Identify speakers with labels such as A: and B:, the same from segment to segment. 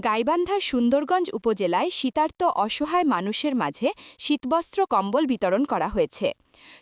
A: গাইবান্ধার সুন্দরগঞ্জ উপজেলায় শীতার্ত অসহায় মানুষের মাঝে শীতবস্ত্র কম্বল বিতরণ করা হয়েছে।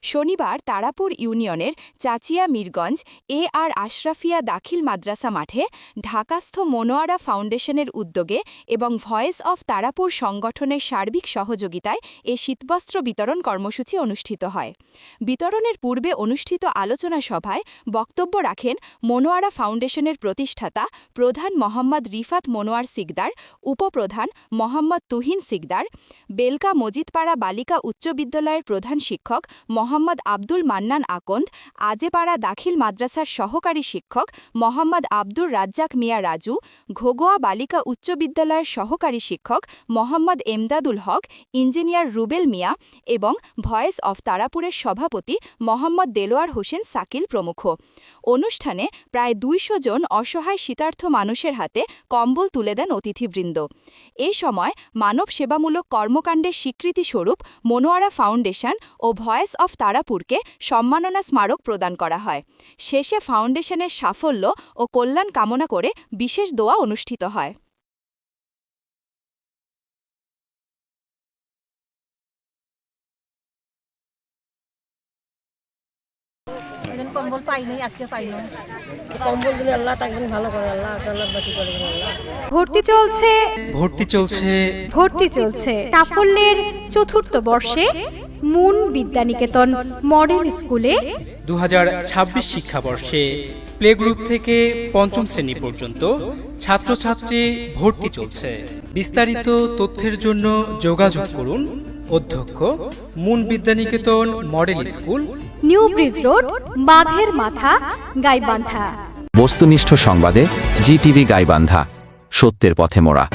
A: শনিবার তারাপুর ইউনিয়নের চাচিয়া মিরগঞ্জ এ আর আশরাফিয়া দাখিল মাদ্রাসা মাঠে ঢাকাস্থ মনোয়ারা ফাউন্ডেশনের উদ্যোগে এবং ভয়েস অফ তারাপুর সংগঠনের সার্বিক সহযোগিতায় এ শীতবস্ত্র বিতরণ কর্মসূচি অনুষ্ঠিত হয়। বিতরণের পূর্বে অনুষ্ঠিত আলোচনা সভায় বক্তব্য রাখেন মনোয়ারা ফাউন্ডেশনের প্রতিষ্ঠাতা প্রধান মোহাম্মদ রিফাত মনোয়ার সিকদার, উপপ্রধান মোহাম্মদ তুহিন সিকদার, বেলকা মজিদপাড়া বালিকা উচ্চ বিদ্যালয়ের প্রধান শিক্ষক মোহাম্মদ আব্দুল মান্নান আকন্দ, আজেপাড়া দাখিল মাদ্রাসার সহকারী শিক্ষক মোহাম্মদ আব্দুর রাজ্জাক মিয়া রাজু, ঘোগোয়া বালিকা উচ্চ বিদ্যালয়ের সহকারী শিক্ষক মোহাম্মদ এমদাদুল হক, ইঞ্জিনিয়ার রুবেল মিয়া এবং ভয়েস অফ তারাপুরের সভাপতি মোহাম্মদ দেলোয়ার হোসেন সাকিল প্রমুখ। অনুষ্ঠানে প্রায় দুইশো জন অসহায় শীতার্থ মানুষের হাতে কম্বল তুলে দেন অতিথিবৃন্দ। এ সময় মানব সেবামূলক কর্মকাণ্ডের স্বীকৃতিস্বরূপ মনোয়ারা ফাউন্ডেশন ও ভয়েস অফ তারাপুরকে সম্মাননা স্মারক প্রদান করা হয়। শেষে ফাউন্ডেশনের সাফল্য ও কল্যাণ কামনা করে বিশেষ দোয়া অনুষ্ঠিত হয়।
B: কম্বল পাইনি আজকে পাইলাম
C: কম্বল দিলে আল্লাহ ভালো করে আল্লাহ আল্লাহ বাকি করে আল্লাহ।
D: ভর্তি চলছে
E: ভর্তি চলছে
D: ভর্তি চলছে। সাফল্যের চতুর্থ বর্ষে মুন বিদ্যানিকেতন মডেল স্কুলে
E: দু ছাব্বিশ শিক্ষাবর্ষে প্লে গ্রুপ থেকে পঞ্চম শ্রেণি পর্যন্ত ছাত্রছাত্রী ভর্তি চলছে। বিস্তারিত তথ্যের জন্য যোগাযোগ করুন অধ্যক্ষ Moon Bidyaniketan model school.
D: New bridge road বাঁধের মাথা গাইবান্ধা।
F: বস্তুনিষ্ঠ সংবাদে জিটিভি গাইবান্ধা সত্যের পথে মোড়া।